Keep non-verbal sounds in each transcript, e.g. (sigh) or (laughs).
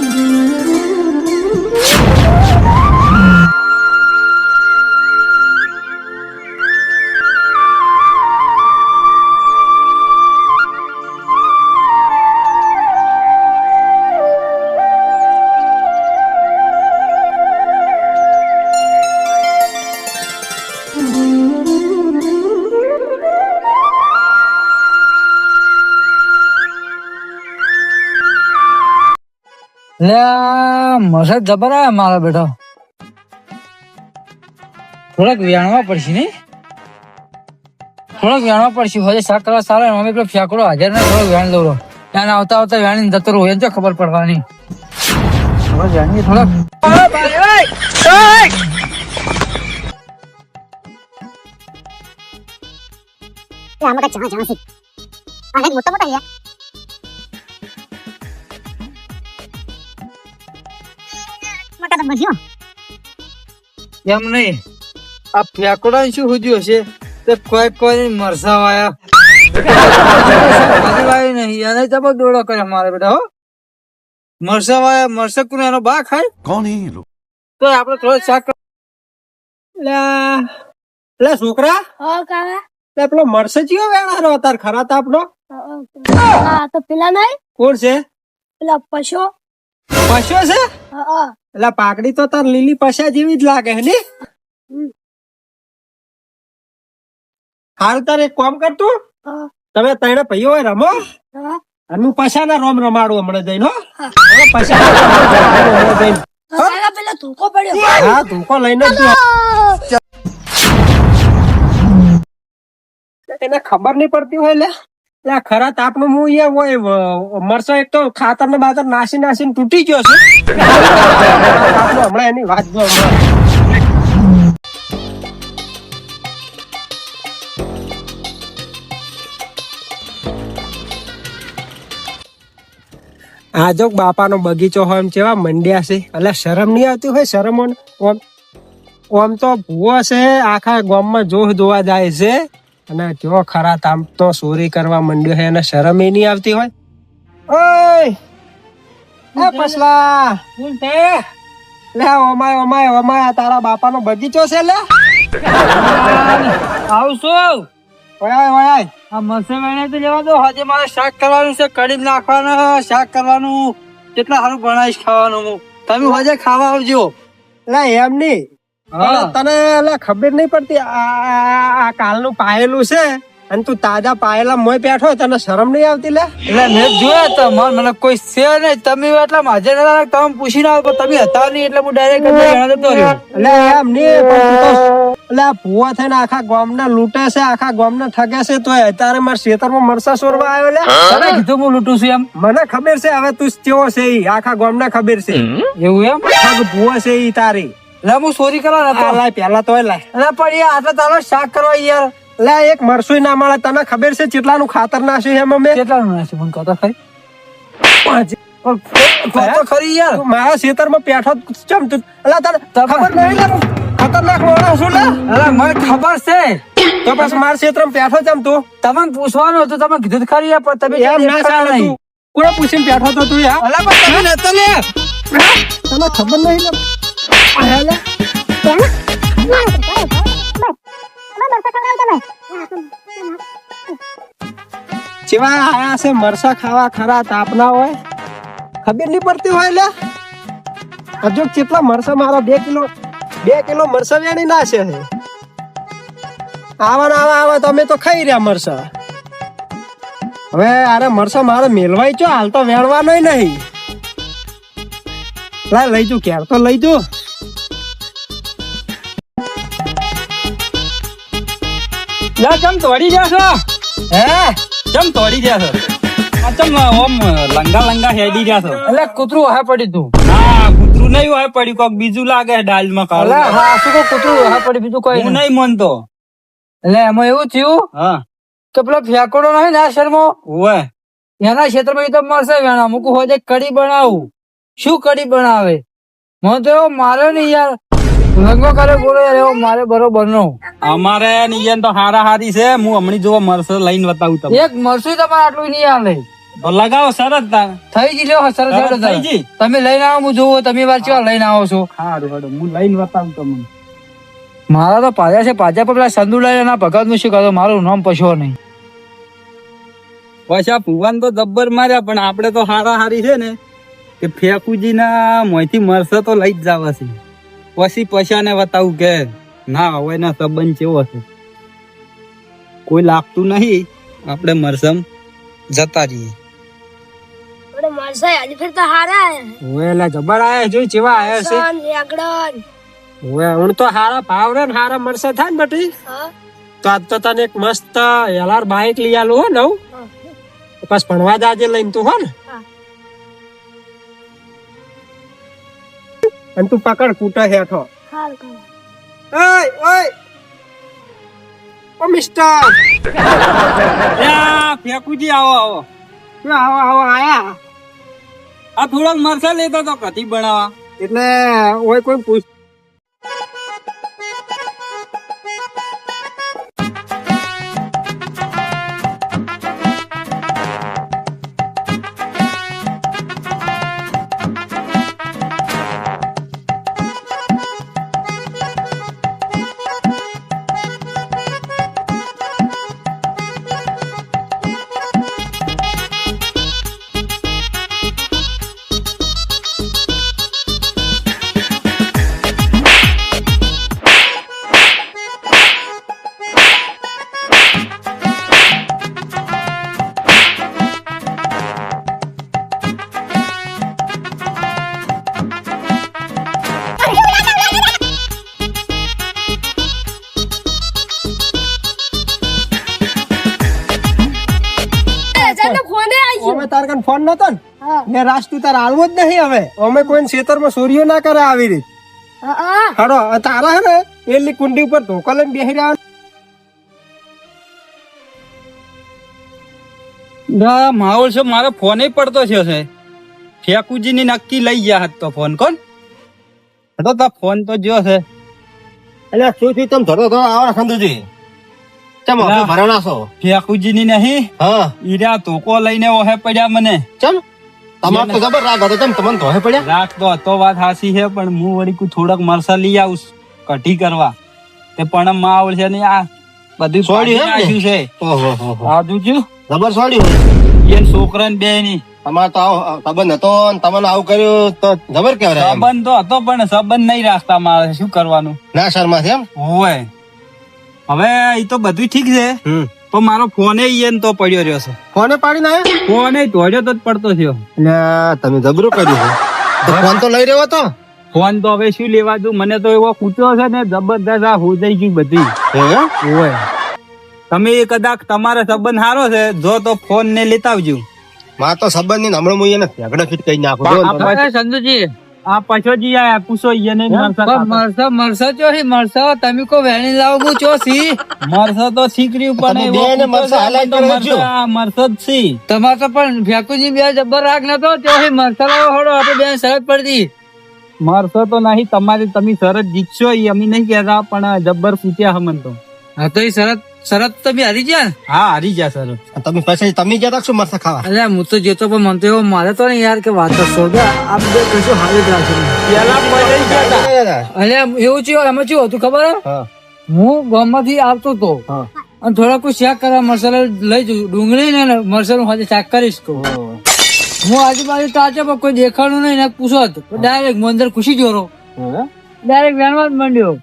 can do. લે જબર આવે મારો બેટો. થોડાક વ્યાણવા પડશે નહીં? થોડાક વ્યાણવા પડશે, હોય શાક કરવા સારા મમ્મી પેલો ફ્યાકડો હાજર ને થોડોક વ્યાણ લઉં ત્યાં આવતા આવતા વ્યાણી જતો રહું જો ખબર પડવાની. મોટા મોટા એમ નહીં. આ ફેકડા શું હુજ્યો છે? તે કોઈ કોઈ મરસા વાયા નહીં. અને તમે દોડો કરે મારે બેટા હો. મરસા વાયા મરસક એનો બા ખાય? કોણ એ? તો આપણે થોડો શાક લે છોકરા. લે પેલો મરસે જીઓ વેણારો અતાર ખરા તા આપણો? હા તો પેલા નહીં? કોણ છે? પેલા પશો. પશો છે? હા. એટલે પાકડી તો તાર લીલી પસ્યા જેવી જ લાગે હે ને? હાલ તાર એક કામ કરતું. તમે ત્રણે ભાઈઓ રમો. અને હું પછાના રોમ રમાડું હમણાં જઈને હો. પેલો ધોકો પડ્યો. હા ધોકો લઈને એને ખબર નહીં પડતી હોય લે. લે ખરા તાપનું હું એ હોય મરસો એક તો ખાતર ને બાતર નાસી નાસીને તૂટી ગયો છે. હમણાં એની વાત જો જો બાપાનો બગીચો હોય એમ કેવા મંડ્યા છે. એટલે શરમ નહીં આવતી હોય શરમ ઓમ ઓમ તો ભૂવો છે, આખા ગામમાં જોહ જોવા જાય છે. અને જો ખરા તામ તો ચોરી કરવા માંડ્યો છે એને શરમ એ નહીં આવતી હોય? ઓય! એ પસલા! લે ઓમાય ઓમાય ઓમાય તારા બાપાનો બગીચો છે લે. આવશો. ઓય ઓય આ મસે વેણે તો લેવા દો. હજે મારે શાક કરવાનું છે કઢી નાખવાનું શાક કરવાનું. કેટલા સારું બનાવીશ ખાવાનું. હું તમે હજે ખાવા આવજો. લે એમ નહીં. હા. તને એટલે ખબર નહીં પડતી આ કાલનું પાયેલું છે અને તું તાજા પાયેલા મોય બેઠો તને શરમ નહીં આવતી લે? એટલે મેં જોયા તો મન મને કોઈ છે નહીં. તમે એટલા માજે ના તમે પૂછીને આવો પણ તમે હતા નહીં એટલે હું ડાયરેક્ટ એટલે એમ નહીં પણ તો એટલે ભૂવા થઈને આખા ગામને લૂંટે છે આખા ગામને ઠગે છે તો અત્યારે મારા ખેતરમાં મરસા સોરવા આવ્યો લે. તને કીધું હું લૂંટું છું એમ? મને ખબર છે હવે તું કેવો છે આખા ગામને ખબર છે. એવું એમ? ઠગ છે ઈ તારી. એટલે હું ચોરી કરવા નતો. લાય પેલા તો લાય. એટલે પણ એ આટલા તારો શાક કરવા યાર. લે એક મરસું ના મળે. તને ખબર છે કેટલાનું ખાતર નાખ્યું એમ અમે કેટલાનું નાખ્યું મને કહો તો ખરી. તો ખરી યાર. મારા ખેતરમાં પેઠો ચમ તું. અલા તને ખબર નહીં લે ખતરનાક માણસ છું લે. અલા મને ખબર છે. તો બસ મારા ખેતરમાં પેઠો ચમ તું? તમને પૂછવાનું હતું તમે કીધું ખરી યાર પણ તમે એમ ના ચાલે તું. કોણે પૂછીને પેઠો તો તું યાર? અલા પણ તમે નતો લે તને ખબર નહીં લે આ લે જેવા આયા છે મરસા ખાવા ખરા તાપના હોય? ખબર નહીં પડતી હોય લે. હજુ કેટલા મરસા મારો બે કિલો બે કિલો મરસા વેણી ના છે. આવા આવા આવા તમે તો ખાઈ રહ્યા મરસા. હવે અરે મરસા મારે મેલવાય છો હાલ તો વેણવાનો નહીં. લા, લઈ જુ ક્યાર તો લઈ જુ. લા ચમ તોડી જાશો હે? ચમ તોડી જાશો આ ચમ ઓમ લંગા લંગા હેડી જાશો એટલે કૂતરું હા પડી તું. હા કૂતરું નહીં હોય પડ્યું. કોક બીજું લાગે ડાલમાં અલા કાળું હા શું કહું કૂતરું હા પડી બીજું કોઈ હું નહીં. મનતો. એટલે એમાં એવું થયું હા. કે પેલો ફેંકોડો નહીં ના શર્મો ઓય એના ક્ષેત્રમાં તો મળશે વેણા મૂકું હોય કડી બનાવું. શું કડી બનાવે? મને તો એવો માર્યો નહીં યાર. રંગો કરે બોલો યાર એવો મારે બરોબર નો અમારે નિયન તો હારા હારી છે હું હમણાં જોવા લઈને બતાવું તમને. એક મરસું તમારે આટલું નહીં આવે તો લગાવો સરસ થઈ ગઈ લ્યો સરસ સરસ થઈ તારે. તમે લઈને આવો હું જોઉં તમે વાર કેવા લઈને આવો છો? સારું હેડો હું લઈને બતાવું તમને. મારા તો પાછા છે પાછા પર પેલા સંદુ લઈને ના ભગતનું શું કરો મારું નામ પછો નહીં. પૈસા ભુવાન તો જબ્બર માર્યા પણ આપણે તો હારા હારી છે ને કે ફેકુજી ના મોંથી મરસે તો લઈ જ જવા છે. પછી પૈસા બતાવું કે ના હવે ના સંબંધ કેવો છે? કોઈ લાગતું નહીં. આપણે મરસમ જતા રહીએ. અરે મારસા આજે ફિર તો હારા હે. ઓવે એલા જબર આયા જોઈ ચેવા આયા છે. સન રેગડન ઓવે હું તો હારા ભાવરે ને હારા મળશે થાય ને બટી. તો આજ તો તને એક મસ્ત એલાર બાઈક લઈ આલું હો નવ. બસ ભણવા જાજે લઈને તું હો ને. અને તું પકડ કૂટે હેઠો. ઓય ઓય! ઓ મિસ્ટર! યા, ફેકુજી આવો આવો. આવો આવો આયા? આ થોડોક મરસા લેતો તો કથી બનાવા એટલે ઓય કોઈ પૂછ ને ને રાસ તું તારા હાલવો જ નહીં હવે. અમે કોઈ ખેતરમાં ચોરીઓ ના કરે આવી રીત. હા, હા. હડો તારા હે ને પેલી કુંડી ઉપર ધોકો લઈને બેસી રહ્યા. ના માહોલ છે મારો ફોન પડતો છે છે. ફેકુજી ની નક્કી લઈ ગયા હાથ તો ફોન કોણ? તો તા ફોન તો જો છે. એટલે શું થયું? તમે ધરો ધરો આવો ખંડુજી ચમ હવે ભરણા છો. ફેકુજી ની નહીં. હા. ઈરા ધોકો લઈને ઓહે પડ્યા મને. ચમ તમાર તો ખબર રાખ હતો ચમ તમને ધોહે પડ્યા. રાખતો તો વાત હાસી હે પણ હું વળી કુ થોડક મરસા લઈ આવું કઢી કરવા. તે પણ માં છે ને આ બધું સોડ્યું હે? છે. ઓહો હો આ જોજો. ખબર સોડ્યું હોય? છોકરા ને બે ની. તમારે તો સંબંધ હતો તમને આવું કર્યું તો ખબર કેવરાય સંબંધ તો હતો પણ સંબંધ નહીં રાખતા મારે. શું કરવાનું? ના શર્મા છે એમ? હોય. હવે એ તો બધું ઠીક છે. હમ. પણ મારો ફોન તો પડ્યો રહ્યો છે. ફોને પાડી ના ફોન તોડ્યો તો જ પડતો થયો. એટલે તમે જબરું કર્યું તો ફોન તો લઈ રહ્યો હતો? ફોન તો હવે શું લેવા દઉં? મને તો એવો કૂતરો છે ને જબરદસ્ત આ હોજાઈ ગયું બધી હોય તમે કદાચ તમારો સંબંધ સારો છે જો તો ફોન ને લેતા આવજો. માર તો સંબંધની હમણાં હું એને ઝઘડો ફીટ કરી નાખું. સંજુજી આ પાછો જી આ પૂછો ઈને મરસો મરસો મરસા ચો હી તમે કો વેણી લાવો હું ચો સી? મરસો તો છીકરી ઉપર ને બે ને મરચાં હાલાઈ તો રાખજો. મરસો જ છી તમારે તો પણ ફેકુજી બે જબ્બર રાખ નતો તો હી મરસા લાવો હળો આપણે બે શરત પડતી મરસો તો નહીં તમારી તમે શરત જીતશો એ અમે નહીં કહેતા પણ જબ્બર પૂછ્યા હમન તો. હા તો એ શરત શરત તમે હારી ગયા હા હારી ગયા સર તમે પછી તમે ગયા તા શું મરસા ખાવા? અરે હું તો જેતો પણ મને તો એવો મારે તો ને યાર કે વાત દે આ બધે કશું હારી નહીં. ગયા હતા. અરે એવું છે એમાં શું હતું ખબર હું હા. હું ગામમાંથી આવતો હતો. અને થોડા કોઈ શાક કરવા મસાલા લઈ જઉં. ડુંગળી ને મરસાનું આજે શાક કરીશ. કહું હું આજુબાજુ તાચો પણ કોઈ દેખાડું નહીં ને પૂછો ડાયરેક્ટ મંદર ખુશી જોરો ડાયરેક્ટ વેણવા જ માંડ્યો.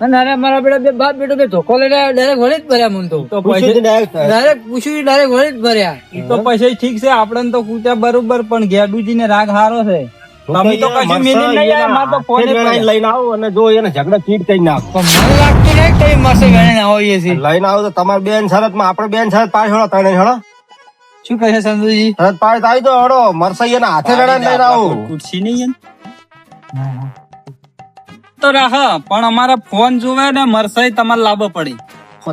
અરે મારા બેટા બે બાપ બેટો બે ધોકો લઈને ડાયરેક્ટ વળી જ ભર્યા મને તો. ડાયરેક્ટ પૂછ્યું ડાયરેક્ટ વળી જ ભર્યા. ઈ તો પછી ઠીક છે આપણને તો કૂટ્યા બરોબર પણ ગેડુજી ને રાગ હારો છે. તમે તો કશું મિલી નહીં આયા, મારે તો ફોને ફેર વેળાઈને પડ્યા. લઈને આવો અને જો એને ઝઘડો ફીટ કરી નાખો. પણ મને લાગતું નહીં કઈ માસે વેણીને આવીએ છીએ. લઈને આવો તો તમારે બેન શરતમાં આપણે બેન શરત પાછળ હળો હળો શું કહે છે સંતુજી શરત પાડી તો આવી હળો. મરસાઈ એના હાથે રડા લઈને આવો. નહીં એમ? તો રાહ પણ અમારા ફોન જોવે ને મરસાઈ તમારે લાવવો પડી.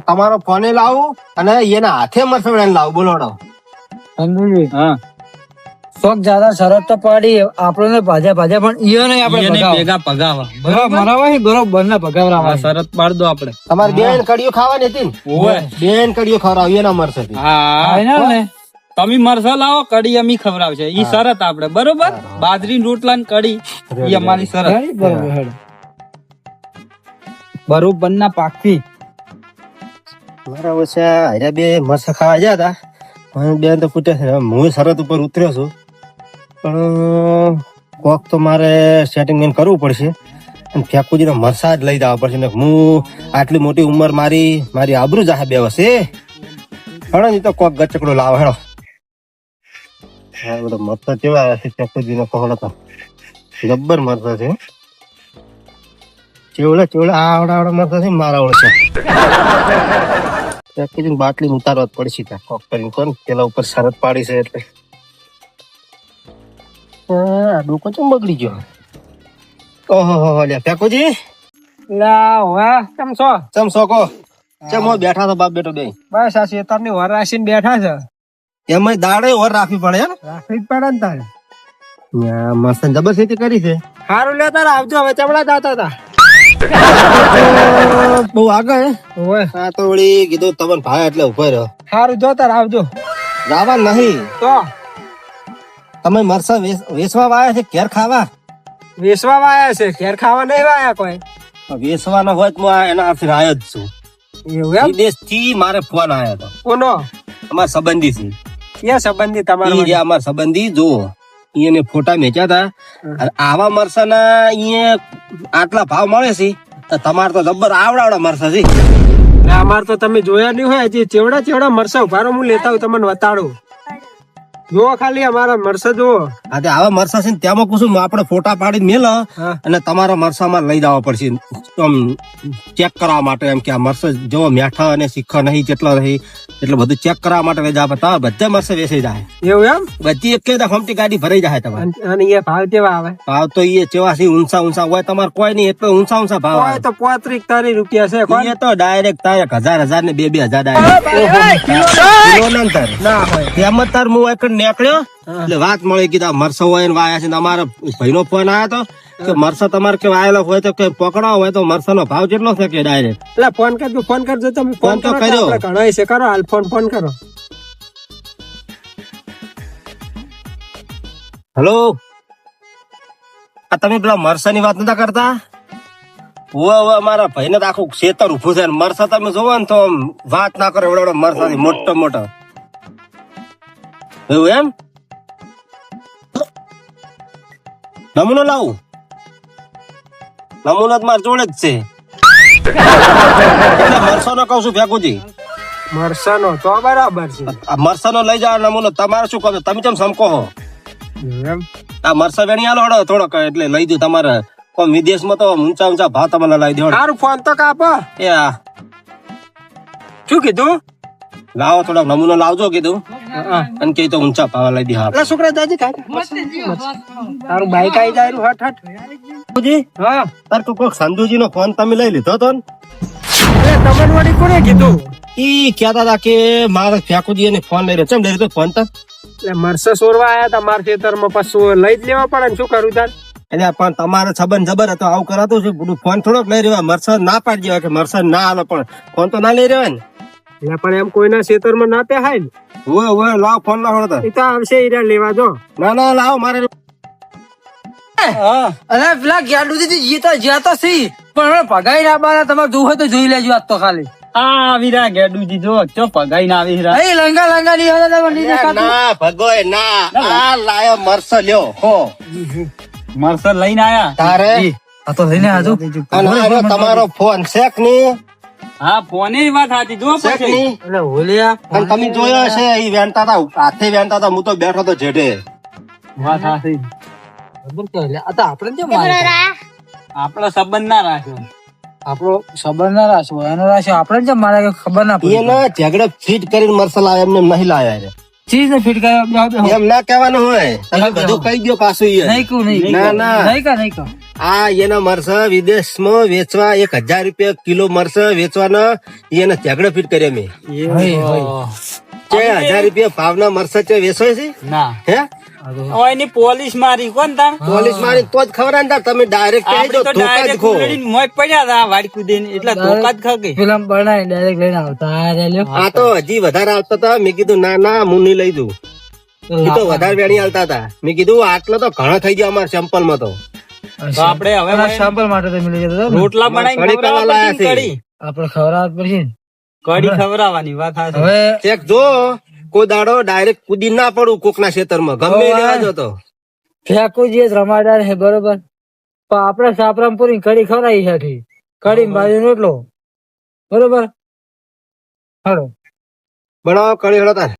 તમારો ફોન લાવું અને એના હાથે મરસાઈ લાવું બોલો હળો હા. શોખ જ્યાદા શરત તો પડી આપણને ભાજા ભાજા પણ ઈયો નહીં આપણે ભેગા ભગાવા. બરાબર? મરાવા બરોબર ને ભગાવરાવા શરત પાડ દો આપણે. તમારે બેન કડીઓ ખાવાની હતી ઓય બેન કડીઓ ખવરાવ એના મરસે હા. ને. તમે મરસા લાવો કઢી અમે છે ઈ શરત આપણે બરોબર? બાજરી રોટલા ને કડી ઈ અમારી શરત. બરોબર હેડો. બરોબર ના પાકથી. મારા ઓછા હાર્યા બે મસ્ત ખાવા ગયા હતા. પણ બેન તો પૂછે છે. હું શરત ઉપર ઉતર્યો છું. પણ કોક તો મારે સેટિંગ કરવું પડશે. અને ફેકુજીને મરસા જ લઈ જવા પડશે. ને હું આટલી મોટી ઉંમર મારી મારી આબરૂ જાહે બે વર્ષે હણો નહીં તો કોક ગચકડો લાવો હેડો બધા મરસા કેવા આવ્યા છે ફેકુજીને કહો તો? જબ્બર મરસા છે ચેવડા આ આવડા આવડા મરસા છે. ને મારા ઓળખે પેકેજિંગ બાટલી ઉતારવા પડશે ત્યાં. કોક કરીને કોણ પેલા ઉપર શરત પાડી છે એટલે. આ ડોકો ચમ બગડી ગયો? ઓહો હો હો લ્યા ફેકોજી લા વાહ કેમ છો? કેમ છો કો ચમ બેઠા તો બાપ બેટો બે બસ આ શેતરની વર રાખીને બેઠા છે. એમાં દાડે ઓર રાખવી પડે રાખવી જ પડે ને તારે. મસ્ત જબરસ્તી કરી છે. સારું લે તારે આવજો હવે ચમડા દાતા હતા. (laughs) બહુ આગળ હે? હા તો વળી કીધું તમને ભાઈ એટલે ઊભો રહ્યો. સારું જો તાર આવજો. રાવા નહીં. તો? તમે મરસા વેસવા વાયા છે ઘેર ખાવા? વેસવા વાયા છે ઘેર ખાવા નહીં વાયા કોઈ. વેસવાનો હોય તો હું એના આથી આવ્યો જ છું. એવું એમ? વિદેશથી મારે ફોન આવ્યો હતો કોનો? અમારા સંબંધી છે ક્યાં સંબંધી તમારો અમારા સંબંધી જો એને ફોટા મેચ્યા હતા આવા મરસાના અહીંયા આટલા ભાવ મળે છે. તો તમારે તો જબ્બર આવડાવડા મરસા છે. અમાર તો તમે જોયા નહીં હોય હજી ચેવડા ચેવડા મરસા ઉભારો હું લેતા હોય તમને બતાડું. જુઓ ખાલી અમારા મરસા જો આ તે આવા મરસા છે ને ત્યાંમાં કુશું આપણે ફોટા પાડી મેલ અને તમારા મરસામાં લઈ જવા પડશે. આમ ચેક કરવા માટે એમ કે આ મરસા જો મેઠા અને શીખા નહીં જેટલા રહી એટલે બધું ચેક કરવા માટે લઈ જવા પડે. બધા મરસા વેચાઈ જાય. એવું એમ? બધી એક કે હમતી ગાડી ભરાઈ જાય તમારે. અને- એ ભાવ કેવા આવે? ભાવ તો એ ચેવા છે ઊંચા ઊંચા હોય તમારે કોઈ નહીં એટલો ઊંચા ઊંચા ભાવ હોય આવે. તો પોત્રીસ તારી રૂપિયા છે એ તો ડાયરેક્ટ તારે હજાર હજાર ને બે બે હજાર ડાયરેક્ટ ના હોય. તેમ જ તાર હું એક નીકળ્યો? એટલે વાત મળી કીધા મરસો હોય ને વાયા છે ને અમારા ભાઈનો ફોન આવ્યો તો કે મરસો તમારે કે વાયેલો હોય તો કે પકડો હોય તો મરસાનો ભાવ કેટલો છે કે ડાયરેક્ટ એટલે ફોન કરજો ફોન કરજો તમે ફોન તો કર્યો. ઘણા છે. કરો હાલ ફોન ફોન કરો. હેલો આ તમે પેલા મરસાની વાત નતા કરતા? હવે હવે અમારા ભાઈને તો આખું ખેતર ઉભું છે ને મરસા તમે જોવો ને તો વાત ના કરો એવડો મરસા મોટો મોટો એવું એમ? નમૂનો લાવું? નમૂનો માર જોડે જ છે. મરસાનો કહું છું ભેગુજી. મરસાનો તો બરાબર છે. આ મરસાનો લઈ જાવ નમૂનો. તમારે શું કહો? તમે કેમ સમકો હો? એમ? આ મરસા વેણી આલો થોડોક એટલે લઈ દઉં તમારે. કોઈ વિદેશમાં તો ઊંચા ઊંચા ભાવ તમને લઈ દો સારું ફોન તો કાપો એ શું કીધું? લાવો થોડોક નમૂનો લાવજો કીધું. અને કે તો ઊંચા પાવા લઈ દે હા. એટલે છોકરા દાદી ખાય તારું બાઈક આવી જાય હટ હટ. હા. તાર તો કોક સંધુજી નો ફોન તમે લઈ લીધો તો એ તમને વળી કોને કીધું? ઈ કહેતા હતા કે મારે ફેકુજી ને ફોન લઈ રહ્યો. ચમ લઈ લીધો ફોન તો? એટલે મરસે સોરવા આયા તા મારા ખેતરમાં પાછું લઈ જ લેવા પડે ને શું કરું તાર? એટલે પણ તમારે સંબંધ જબર હતો આવું કરાતું છે. ફોન થોડોક લઈ રહ્યો. મરસા ના પાડી દેવા કે મરસા ના આવે પણ. ફોન તો ના લઈ રહ્યો ને? એટલે પણ એમ કોઈના ખેતરમાં ના પહેહાય ને. હોય હોય લાવ ફોન લાવો તો. એ તો આવશે હીરા લેવા જો. ના ના લાવ મારે અરે પેલા ગેડું દીધી જીતા જ્યાં તો સી. પણ હવે પગાઈ ના બારા તમારે જોવું હોય તો જોઈ લેજો આજ તો ખાલી. આ આવી રહ્યા ગેડુજી જો ચો પગાઈ ના આવી રહ્યા. અહીં લંગા લંગા ની હવે તમે નહીં ના ભગોય ના. આ લાયો મરસો લ્યો. હો. લઈને આયા? તારે? આ તો લઈને આજો તમારો ફોન શેકની હા ફોને વાત સાચી. જો પછી. એટલે હોલિયા અને તમે જોયો હશે એ વેણતા હતા હાથે વેણતા હતા હું તો બેઠો તો જેઠે. વાત સાચી. ખબર કે એટલે આ તો આપણે કેમ મારે આપણો સંબંધ ના રાખ્યો. આપણો સંબંધ ના રાખ્યો. એનો રાખ્યો. આપણે કેમ મારે કે ખબર ના પડી. એનો ઝઘડો ફીટ કરીને મરસલ આવે એમને નહીં લાયા રે. ચીજ ને ફિટ બેહો. એમ ના કહેવાનું હોય. તમે બધું કહી દો પાછું. નહીં કહું નહીં ના ના. નહીં કા નહીં કા આ એના મરસા વિદેશમાં વેચવા એક હજાર રૂપિયા કિલો મરસા વેચવાના એને ઝઘડો ફીટ કર્યા મેં. હજાર રૂપિયા ભાવના મરસા છે વેચવાય છે? હે? પોલીસ મારી કોણ તાર પોલીસ મારી તો જ ખબર ને તમે ડાયરેક્ટ કહી દો ધોકા જ ખો. મોય પડ્યા હતા વાડી કૂદીને એટલે ધોકા જ ખગે ફિલ્મ બનાવી ડાયરેક્ટ લઈને આવતા આ લ્યો. આ તો હજી વધારે આવતા હતા મેં કીધું ના ના હું નહીં લઈ દઉં એ તો વધારે વેણી આવતા હતા. મેં કીધું આટલો તો ઘણા થઈ ગયા અમારા સેમ્પલમાં તો. તો આપણે હવે પેલા સેમ્પલ માટે તો મિલી જતો રોટલા બનાવીને ખવડાવવા કઢી. આપણે ખવડાવવા પડશે. ખવડાવવાની વાત. હવે ચેક જો કોઈ દાડો ડાયરેક્ટ કૂદી ના પડું કોક ના ખેતરમાં. ગમે એ લેવા જતો. ફેંકું જે રમાદાર છે બરોબર. પણ આપણે સાપરામપુરની કઢી ખવડાવી છે કઢી બાજુ રોટલો. બરોબર. હાલો. બનાવો કડી હળો તાર